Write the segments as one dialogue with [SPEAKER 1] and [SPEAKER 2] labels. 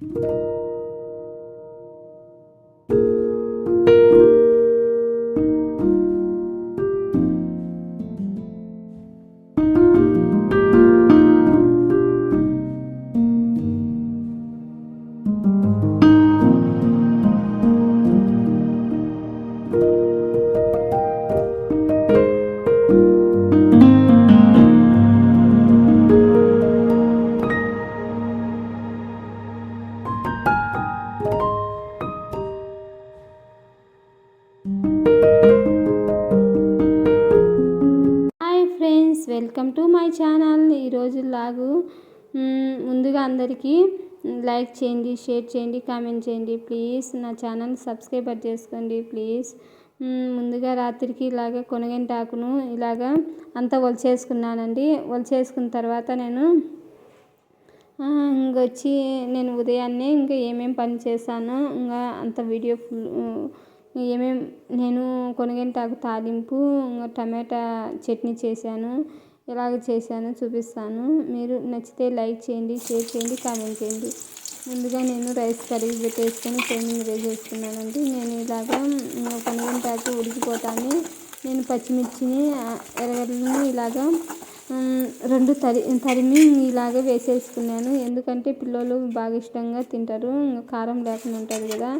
[SPEAKER 1] Thank you welcome to my channel. ఈరోజు లాగు ముందుగా అందరికీ లైక్ చేయండి షేర్ చేయండి కామెంట్ చేయండి. ప్లీజ్ నా ఛానల్ సబ్స్క్రైబర్ చేసుకోండి ప్లీజ్. ముందుగా రాత్రికి ఇలాగ కొనగంటి ఆకును ఇలాగ అంతా ఒలిచేసుకున్నానండి. ఒలిచేసుకున్న తర్వాత నేను ఇంక ఇంకొచ్చి నేను ఉదయాన్నే ఇంకా ఏమేమి పని చేశాను ఇంకా అంత వీడియో ఫుల్ ఏమేం నేను కొనగంటాకు తాలింపు ఇంకా టమాటా చట్నీ చేశాను. ఎలాగ చేశానో చూపిస్తాను. మీరు నచ్చితే లైక్ చేయండి షేర్ చేయండి కామెంట్ చేయండి. ముందుగా నేను రైస్ కడిగి పెట్టేసుకొని పొయ్యి మీద వేసేసుకున్నానండి నేను ఇలాగా కొనగంటాకు ఉడికిపోతాను. నేను పచ్చిమిర్చిని ఎర్రగడ్డలను ఇలాగా రెండు తరి తరిమి ఇలాగ వేసేసుకున్నాను. ఎందుకంటే పిల్లలు బాగా ఇష్టంగా తింటారు. కారం లేకుండా ఉంటుంది కదా.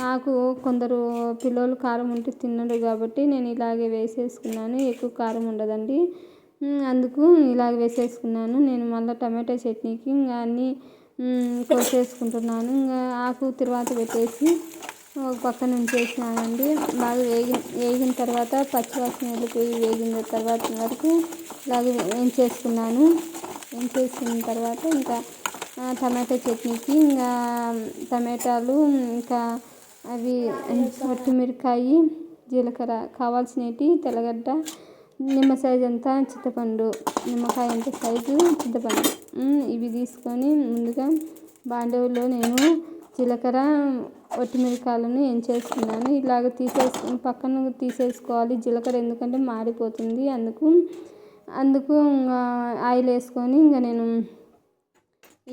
[SPEAKER 1] నాకు కొందరు పిల్లలు కారం ఉంటే తినరు కాబట్టి నేను ఇలాగే వేసేసుకున్నాను. ఎక్కువ కారం ఉండదండి. అందుకు ఇలాగ వేసేసుకున్నాను. నేను మళ్ళీ టమాటా చట్నీకి ఇంకా అన్నీ కోసేసుకుంటున్నాను. ఇంకా ఆకు తర్వాత పెట్టేసి ఒక పక్కన ఉంచేసినానండి. బాగా వేగి వేగిన తర్వాత పచ్చివాసన వెళ్ళిపోయి వేగిన తర్వాత వరకు ఇలాగే వేయించేసుకున్నాను వేయించేసుకున్న తర్వాత ఇంకా టమాటా చట్నీకి ఇంకా టమాటాలు ఇంకా అవి మిరకాయ జీలకర్ర కావాల్సినవి తెల్లగడ్డ నిమ్మ సైజ్ అంతా చింతపండు నిమ్మకాయ అంత సైజు? చింతపండు. ఇవి తీసుకొని ముందుగా బాండవులో నేను జీలకర్ర ఒట్టిమిరకాయలను ఎంచేసుకున్నాను ఇలాగ తీసేసుకుని పక్కన తీసేసుకోవాలి. జీలకర్ర ఎందుకంటే మాడిపోతుంది. అందుకు అందుకు ఇంకా ఆయిల్ వేసుకొని ఇంకా నేను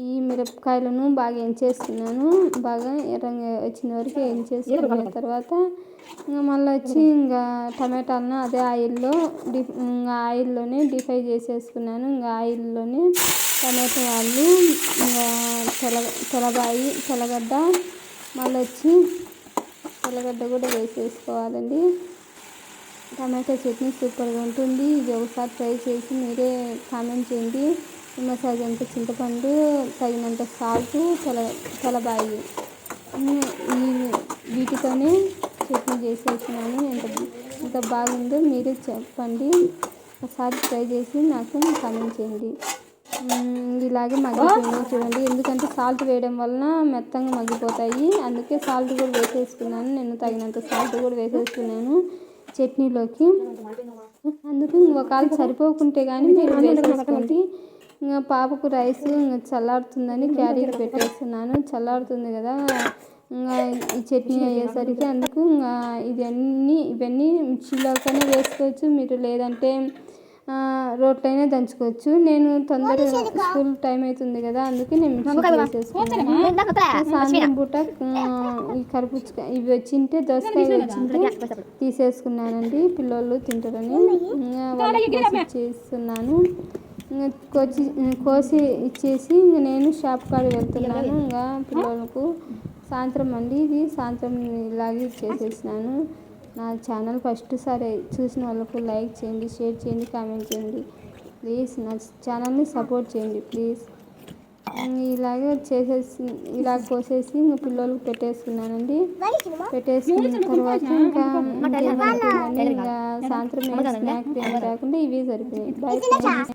[SPEAKER 1] ఈ మిరపకాయలను బాగా ఎంచేసుకున్నాను బాగా ఎర్రంగా వచ్చిన వరకు ఎంచేసుకున్న తర్వాత ఇంకా మళ్ళీ వచ్చి ఇంకా టమాటాలను అదే ఆయిల్లో డి ఇంకా ఆయిల్లోనే డీప్ చేసేసుకున్నాను. ఇంకా ఆయిల్లోనే టమాటా వాళ్ళు ఇంకా తెల తెలబాయి తెల్లగడ్డ మళ్ళీ వచ్చి తెల్లగడ్డ కూడా వేసేసుకోవాలండి. టమాటా చట్నీ సూపర్గా ఉంటుంది. ఇది ఒకసారి ట్రై చేసి మీరే కామెంట్ చేయండి. మసాజ్ అంత చింతపండు తగినంత సాల్ట్ తల తలబాయి ఈ వీటితోనే చట్నీ చేసేసినాను. ఎంత ఎంత బాగుందో మీరే చెప్పండి. ఒకసారి ట్రై చేసి నాకు కామెంట్ చేయండి. ఇలాగే మగ్గిపోయినాయి చూడండి. ఎందుకంటే సాల్ట్ వేయడం వలన మెత్తంగా మగ్గిపోతాయి. అందుకే సాల్ట్ కూడా వేసేసుకున్నాను నేను తగినంత సాల్ట్ కూడా వేసేసుకున్నాను చట్నీలోకి. అందుకు ఒకవేళ సరిపోకుంటే కానీ మీరు వేసేసుకోండి ఇంకా పాపకు రైస్ ఇంకా చల్లారుతుందని క్యారీర్ పెట్టేస్తున్నాను. చల్లారుతుంది కదా. ఇంకా ఈ చట్నీ అయ్యేసరికి అందుకు ఇంకా ఇవన్నీ ఇవన్నీ మిక్సీలోకనే వేసుకోవచ్చు. మీరు లేదంటే రోట్లైనా దంచుకోవచ్చు. నేను తొందరగా స్కూల్ టైం అవుతుంది కదా అందుకే నేను మిక్సీ వేసేసుకున్నాను. సాయంత్రం పూట ఈ కరుపుచ్చకాయ ఇవి వచ్చింటే దోసకాయ వచ్చింటే తీసేసుకున్నానండి. పిల్లలు తింటారని. ఇంకా వాళ్ళకి ఇంకా కోసి కోసి ఇచ్చేసి ఇంకా నేను షాప్ కాడికి వెళ్తున్నాను. ఇంకా పిల్లలకు సాయంత్రం అండి. ఇది సాయంత్రం ఇలాగే ఇచ్చేసేసినాను నా ఛానల్ ఫస్ట్ సారి చూసిన వాళ్ళకు లైక్ చేయండి షేర్ చేయండి కామెంట్ చేయండి. ప్లీజ్ నా ఛానల్ని సపోర్ట్ చేయండి ప్లీజ్. ఇలాగే చేసేసి ఇలా కోసేసి ఇంకా పిల్లలకు పెట్టేసుకున్నానండి. పెట్టేసుకున్న తర్వాత ఇంకా ఇంకేం సాయంత్రం స్నాక్ ఏం కాకుండా ఇవి సరిపోయాయి